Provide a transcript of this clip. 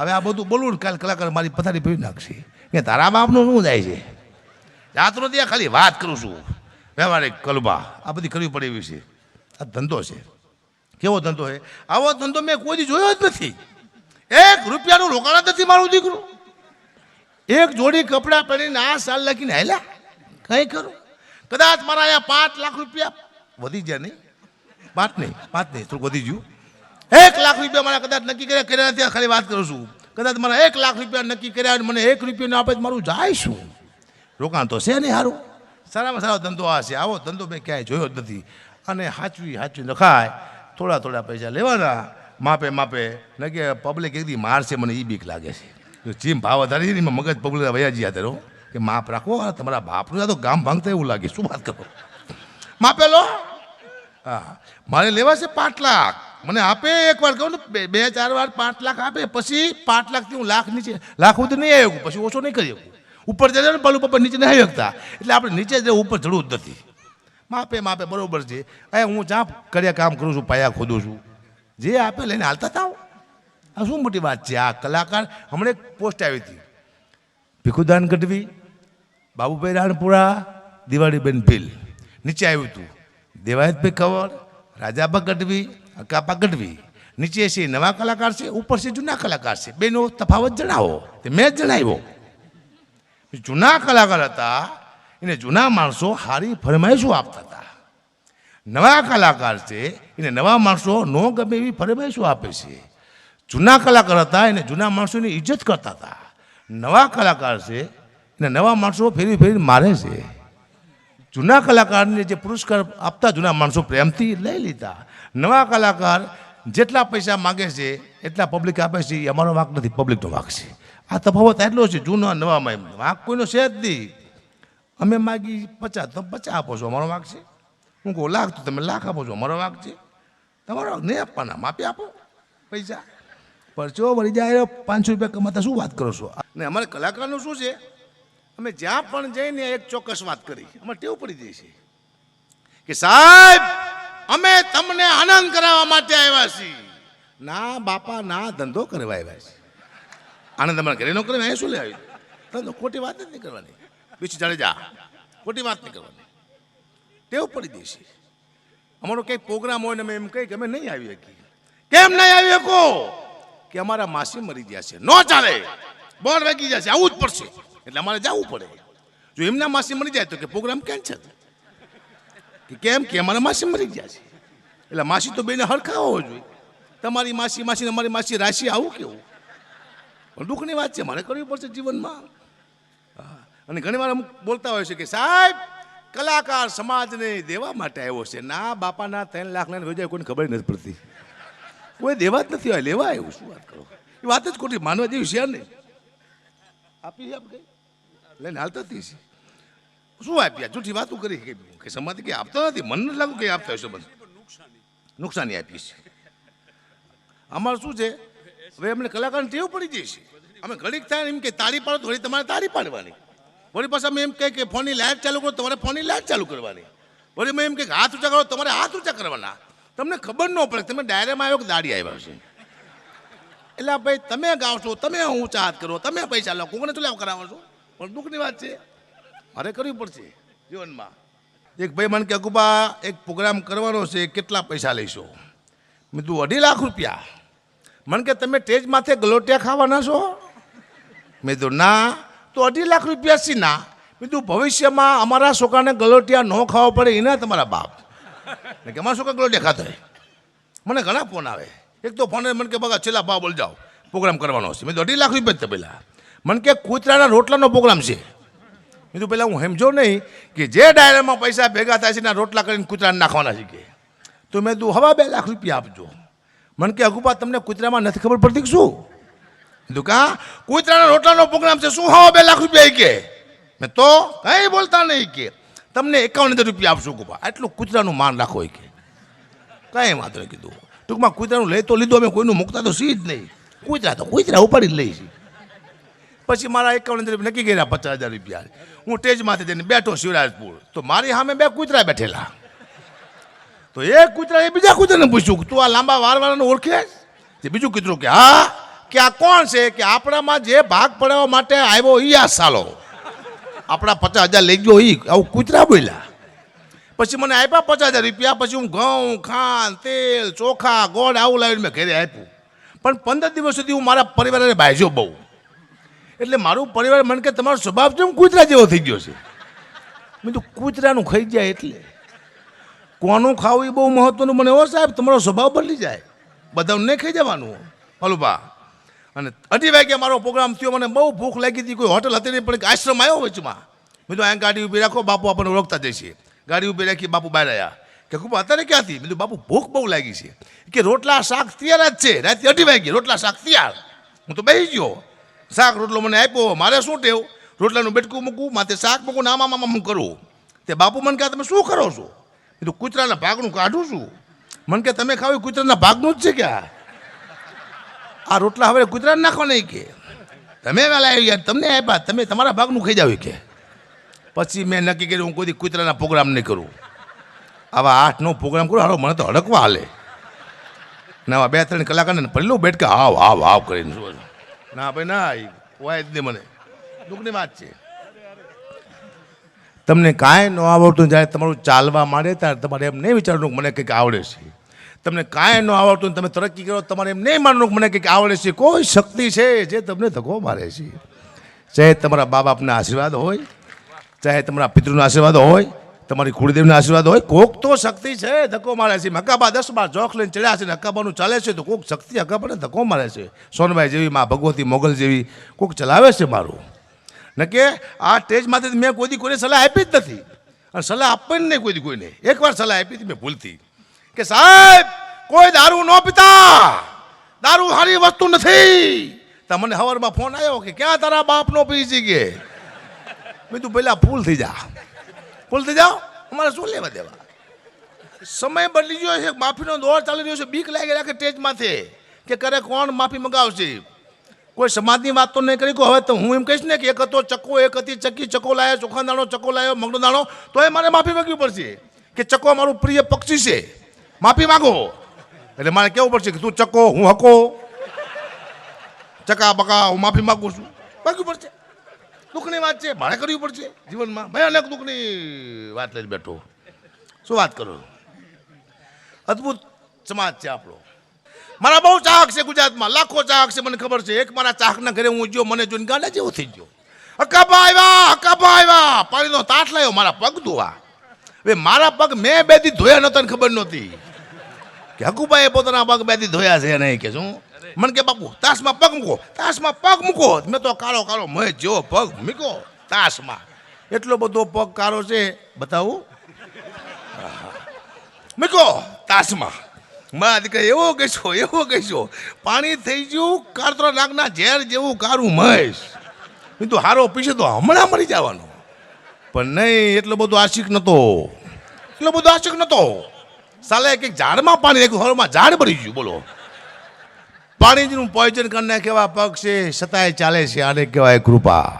હવે આ બધું બોલવું ને કાલ કલાકાર મારી પથારી પીવી નાખશે. કે તારા બાપનું શું જાય છે? જાતનો ત્યાં ખાલી વાત કરું છું. વ્યવહારિક કલબા. આ બધી કરવી પડે એવી છે. આ ધંધો છે. કેવો ધંધો છે? આવો ધંધો મેં કોઈ જોયો જ નથી. એક રૂપિયાનું રોકાણ જ નથી મારું દીકરું. એક જોડી કપડાં પહેરીને આ સાલ લખીને હેલા કંઈ કરું? કદાચ મારા અહીંયા પાંચ લાખ રૂપિયા વધી ગયા નહીં? પાંચ નહીં પાંચ નહીં થોડું વધી ગયું. એક લાખ રૂપિયા મારા કદાચ નક્કી કર્યા કર્યા નથી ખાલી વાત કરું છું. કદાચ મારા એક લાખ રૂપિયા નક્કી કર્યા મને એક રૂપિયાનો આપે મારું જાય શું? રોકાણ તો છે નહીં સારું સારામાં સારો ધંધો આ છે. આવો ધંધો મેં ક્યાંય જોયો જ નથી. અને હાચવી હાચવી નખાય. થોડા થોડા પૈસા લેવાના. માપે માપે. ન કે પબ્લિક એકદી મારશે મને એ બીક લાગે છે. જીમ ભાવ વધારી ને મગજ પબ્લિક વયાજી હતા રહો કે માપ રાખો તમારા બાપનું તો ગામ ભાંગતા એવું લાગે. શું વાત કરો? માપેલો હા. મારે લેવા છે પાંચ લાખ. મને આપે એકવાર કહું ને, બે ચાર વાર પાંચ લાખ આપે, પછી પાંચ લાખથી હું લાખ નીચે લાખ સુધી નહીં આવી પછી ઓછો નહીં કરી શકું. ઉપર જશે ને બાલુ પપ્પા નીચે નહીં આવી શકતા. એટલે આપણે નીચે જ ઉપર ચડવું જ નથી. માપે માપે, બરોબર છે. એ, હું જ્યાં કર્યા કામ કરું છું, પાયા ખોદું છું. જે આપે લઈને હાલતા થાવ. આ શું મોટી વાત છે? આ કલાકાર હમણાં એક પોસ્ટ આવી હતી. ભીખુદાન ગઢવી, બાબુભાઈ રાણપુરા, દિવાળીબેન ભીલ. નીચે આવ્યું હતું. દેવાયતભાઈ કવર રાજાબા ગઢવી અકાપા ગઢવી નીચે છે નવા કલાકાર છે, ઉપર છે જૂના કલાકાર છે. બેનો તફાવત જણાવો. તે મેં જણાવ્યો. જૂના કલાકાર હતા, એને જૂના માણસો હારી ફરમાઈશો આપતા હતા. નવા કલાકાર છે, એને નવા માણસો નો ગમે એવી ફરમાઈશો આપે છે. જૂના કલાકાર હતા, એને જૂના માણસોની ઇજ્જત કરતા હતા. નવા કલાકાર છે, એને નવા માણસો ફેરી ફેરી મારે છે. જૂના કલાકારને જે પુરસ્કાર આપતા જૂના માણસો પ્રેમથી લઈ લીધા. નવા કલાકાર જેટલા પૈસા માગે છે, એટલા પબ્લિક આપે છે, એ અમારો વાંક નથી પબ્લિકનો વાંક છે. આ તફાવત એટલો છે, જૂનો, નવામાં એમ. વાંક કોઈનો છે જ નહીં. અમે માગી પચાસ તો પચાસ આપો છો, અમારો વાંક છે. હું કહું, લાખ તો તમે લાખ આપો છો, અમારો વાંક છે. તમારો નહીં આપવાના માપી આપો, પૈસા. પરચો વળી જાય, પાંચસો રૂપિયા કમાતા શું વાત કરો છો? ને અમારે કલાકારનું શું છે? અમે જ્યાં પણ જઈને એક ચોક્કસ વાત કરી. અમારે ટેવ પડી જાય છે. કે સાહેબ, અમે તમને આનંદ કરાવવા માટે આવ્યા છીએ. ના બાપા, ના, ધંધો કરવા આવ્યા છે આનંદ અમારે ઘરે નો કરે અહીંયા શું લે આવી ધંધો ખોટી વાત જ નહીં કરવાની. બીજું જાડેજા ખોટી વાત નહીં કરવાની. ટેવ પડી જાય છે. અમારો કંઈક પ્રોગ્રામ હોય ને અમે એમ કહી કે અમે નહીં આવી શકીએ. કેમ નહીં આવી શકો? કે અમારા માસી મરી ગયા છે. નો ચાલે. બોલ વેગી જશે આવું જ પડશે. એટલે અમારે જવું પડે. જો એમના માસી મરી જાય તો કે પ્રોગ્રામ કેન્સલ કે કેમ? કે અમારા માસી મરી ગયા છે. એટલે માસી તો બેને હરખા હોવો જોઈએ. તમારી માસી માસી અમારી માસી રાશિ આવું કેવું? પણ દુઃખની વાત છે, મારે કરવી પડશે જીવનમાં. અને ઘણી વાર અમુક બોલતા હોય છે કે, સાહેબ, કલાકાર સમાજને દેવા માટે આવ્યો છે. ના, બાપાના ત્રણ લાખ લઈને જાય કોઈને ખબર નથી પડતી. કોઈ દેવા જ નથી હોય લેવા આવ્યું, શું વાત કરો? એ વાત જ ખોટી, માનવા જેવી છે નહીં. આપી છે આપણે લઈને હાલતા હતી શું આપ્યા? જૂઠી વાતો કરી કે સમાધિ કે આપતો નથી? મન લાગુ કે આપતા હશે બધું. નુકસાની આપી છે. અમારે શું છે? હવે અમને કલાકારને ટેવ પડી છે. અમે ઘડીક થાય એમ કે તારી પાડો વળી તમારે તારી પાડવાની. વળી પાછા અમે એમ કહે કે ફોનની લાઇટ ચાલુ કરો તમારે ફોનની લાઇટ ચાલુ કરવાની. વળી મેં એમ કે હાથ ઊંચા કરો તમારે હાથ ઊંચા કરવાના. તમને ખબર ન પડે તમે ડાયરેમાં આવ્યો કે દાડી આવ્યા છે એટલે ભાઈ, તમે ગાવશો તમે હું ચાહત કરો, તમે પૈસા લો કોને ચલાવ કરાવો છો? પણ દુઃખની વાત છે. મારે કરવી પડશે જીવનમાં. એક ભાઈ મને કે અકુબા એક પ્રોગ્રામ કરવાનો છે, કેટલા પૈસા લઈશો? મેં તું અઢી લાખ રૂપિયા. મને કે, તમે ટેજ માથે ગલોટિયા ખાવાના છો? મેં તો ના. તો અઢી લાખ રૂપિયા સી ના. મેં તું ભવિષ્યમાં અમારા છોકરાને ગલોટિયા ન ખાવા પડે, એના તમારા બાપ. ને કે, અમારા છોકરા ગલોટિયા ખાતો મને ઘણા ફોન આવે. એક તો ફોન મને કે, બગા, છેલ્લા ભાવ બોલ જાઓ પ્રોગ્રામ કરવાનો છે. મેં તો અઢી લાખ રૂપિયા જ પહેલાં. મને કે, કૂતરાના રોટલાનો પ્રોગ્રામ છે. મેં તો પહેલાં હું સમજો નહીં કે જે ડાયરામાં પૈસા ભેગા થાય છે, એના રોટલા કરીને કૂતરાને નાખવાના કે. તો મેં તું હવા બે લાખ રૂપિયા આપજો. મને કે, અગુપા, તમને કૂતરામાં નથી ખબર પડતી શું? કીધું, કા? કૂતરાના રોટલાનો પ્રોગ્રામ છે, શું હવા બે લાખ રૂપિયા કે? મેં તો કંઈ બોલતા નહીં કે. તમને એકાવન હજાર રૂપિયા આપશું કુપા આટલું કૂતરાનું માન રાખો કે. કાંઈ વાંધો નહીં કીધું. ટૂંકમાં કૂતરાનું લઈ તો લીધું, અમે કોઈનું મૂકતા તો સી જ નહીં. કૂતરા તો કૂતરા ઉપાડી જ લઈ છે. પછી મારા એકાવન હજાર નક્કી કર્યા પચાસ હજાર રૂપિયા. હું સ્ટેજમાંથી જઈને બેઠો શિવરાજપુર. તો મારી સામે બે કૂતરા બેઠેલા. તો એ કૂતરા એ બીજા કૂતરાને પૂછ્યું, તું આ લાંબા વારવાળાને ઓળખે તે બીજું કૂતરું કે, હા, કે આ કોણ છે? કે આપણામાં જે ભાગ પડાવવા માટે આવ્યો ઈ આ સાલો. આપણા પચાસ હજાર લઈ ગયો એ આવું કૂતરા બોલ્યા. પછી મને આપ્યા પચાસ હજાર રૂપિયા, પછી હું ઘઉં, ખાંડ, તેલ, ચોખા, ગોળ આવું લાવીને મેં ઘરે આપ્યું. પણ પંદર દિવસ સુધી હું મારા પરિવારને ભાજ્યો બહુ. એટલે મારું પરિવાર મને કે તમારો સ્વભાવ કેમ કૂતરા જેવો થઈ ગયો છે? મેં તો કૂતરાનું ખાઈ જાય એટલે. કોનું ખાવું એ બહુ મહત્વનું? મને હો સાહેબ, તમારો સ્વભાવ બદલી જાય. બધાને નહીં ખાઈ જવાનું. હલુભા અને અઢી વાગ્યા મારો પ્રોગ્રામ થયો, મને બહુ ભૂખ લાગી હતી, કોઈ હોટલ હતી નહીં, પણ આશ્રમ આવ્યો વચમાં. મેં તો અહીંયા ગાડી ઊભી રાખો, બાપુ આપણને ઓળખતા જશે. ગાડી ઊભી રાખી, બાપુ બહાર આવ્યા કે ખૂબ અત્યારે ક્યાંથી? બીજું બાપુ, ભૂખ બહુ લાગી છે. કે રોટલા શાક તૈયાર જ છે. રાતે અઢી વાગે રોટલા શાક તૈયાર. હું તો બેસી ગયો. શાક રોટલો મને આપ્યો, મારે શું ટેવ? રોટલાનું બેટકું મૂકું માથે શાક મૂકું ને આમાં હું કરું. તે બાપુ મને કહે, તમે શું કરો છો? એ કૂતરાના ભાગનું કાઢું છું. મને કે તમે ખાવ કૂતરાના ભાગનું જ છે કે આ? આ રોટલા હવે કૂતરાને નાખવા નહીં કે. તમે વેલા આવી ગયા તમને આપ્યા. તમે તમારા ભાગનું ખાઈ જાવ કે. પછી મેં નક્કી કર્યું, હું કોઈ કૂતરાના પ્રોગ્રામ નહીં કરું. આવા આઠ નવ પ્રોગ્રામ કરું, હાલો, મને તો હડકવા હાલે. ના બે, ત્રણ કલાકારને પહેલું બેઠ કે હાવ હાવ હાવ કરીને શું ના ભાઈ, ના વાય જ નહીં મને. દુઃખની વાત છે. તમને કાંઈ ન આવડતું જ્યારે તમારું ચાલવા માંડે, ત્યારે તમારે એમ નહીં વિચારવાનું મને કંઈક આવડે છે. તમને કાંઈ ન આવડતું, તમે તરક્કી કરો, તમારે એમ નહીં માનવું મને કંઈક આવડે છે. કોઈ શક્તિ છે જે તમને ધક્કો મારે છે. ચાહે તમારા બા બાપના આશીર્વાદ હોય ચાહે તમારા પિતૃના આશીર્વાદ હોય, તમારી કુળદેવના આશીર્વાદ હોય, કોક તો શક્તિ છે ધક્કો મારે છે. હકાબા દસ બાર જોખ લઈને ચડ્યા છે ને હકાબાનું ચાલે છે તો કોક શક્તિ હકાબાને ધક્કો મારે છે. સોનભાઈ જેવી મા ભગવતી મોગલ જેવી કોક ચલાવે છે મારું. ન કે આ સ્ટેજમાંથી મેં કોઈથી કોઈને સલાહ આપી જ નથી. અને સલાહ આપવાની નહીં કોઈ કોઈને. એકવાર સલાહ આપી હતી મેં ભૂલથી. કે સાહેબ, કોઈ દારૂ ન પીતા. દારૂ સારી વસ્તુ નથી. તમને મને હવારમાં ફોન આવ્યો કે ક્યાં તારા બાપનો પી છે કે? મેં તું પહેલાં ફૂલ થઈ જા. ફૂલ થઈ જાઓ? અમારે શું લેવા દેવા? સમય બદલી ગયો છે, માફીનો દોર ચાલી રહ્યો છે, બીક લાગી રાખે ટેજમાંથી કે કરે કોણ માફી મંગાવશે? કોઈ સમાજની વાત તો નહીં કરી કે હવે તો હું એમ કહીશ ને કે એક હતો ચક્કો, એક હતી ચક્કી, ચક્કો લાયો, ચોખા દાણો, ચક્કો લાયો, મગનો દાણો, તો એ મારે માફી માંગવી પડશે કે ચક્કો મારું પ્રિય પક્ષી છે. માફી માંગો. એટલે મારે કેવું પડશે કે તું ચક્કો, હું હકો? ચકા બકા, હું માફી માગું છું. માગવું પડશે. દુઃખની વાત છે, મારે કરવી પડશે જીવનમાં. ભયાનક દુઃખની વાત લઈને બેઠો. શું વાત કરો? અદ્ભુત સમાજ છે આપણો. મારા બહુ ચાહક છે ગુજરાતમાં, લાખો ચાહક છે, મને ખબર છે. એક મારા ચાહકના ઘરે હું ગયો મને જોઈને ગાંડા જેવો થઈ ગયો. હકાભા આવ્યા હકાભા આવ્યા પાણીનો તાટ લાવ્યો મારા પગ ધોવા હવે મારા પગ મેં બે દી ધોયા નહોતા ખબર નહોતી. કે હકુભાઈએ પોતાના પગ બે ધોયા છે નહીં કે શું મને કે, બાપુ, તાસમાં પગ મૂકો. તાસમાં પગ મૂકો? મેં તો કાળો કાળો મહેશ જેવો પગ મૂકો તાસમાં. એટલો બધો પગ કાળો છે, બતાવું? મૂકો, તાસમાં. મારા દીકરા, એવો કહેશો એવો કહેશો પાણી થઈ ગયું કાળતરા નાગના ઝેર જેવું કારું મહેશ. મેં તો હારો પીશે તો હમણાં મરી જવાનો. પણ નહીં, એટલો બધો આશિક નહોતો એટલો બધો આશિક નહોતો સાલે એક ઝાડમાં પાણી રાખ્યું હવામાં ઝાડ ભરી ગયું, બોલો. પાણીનું પોઈઝન કરી નાખેવા પગ છે છતાંય ચાલે છે. આને કહેવાય કૃપા.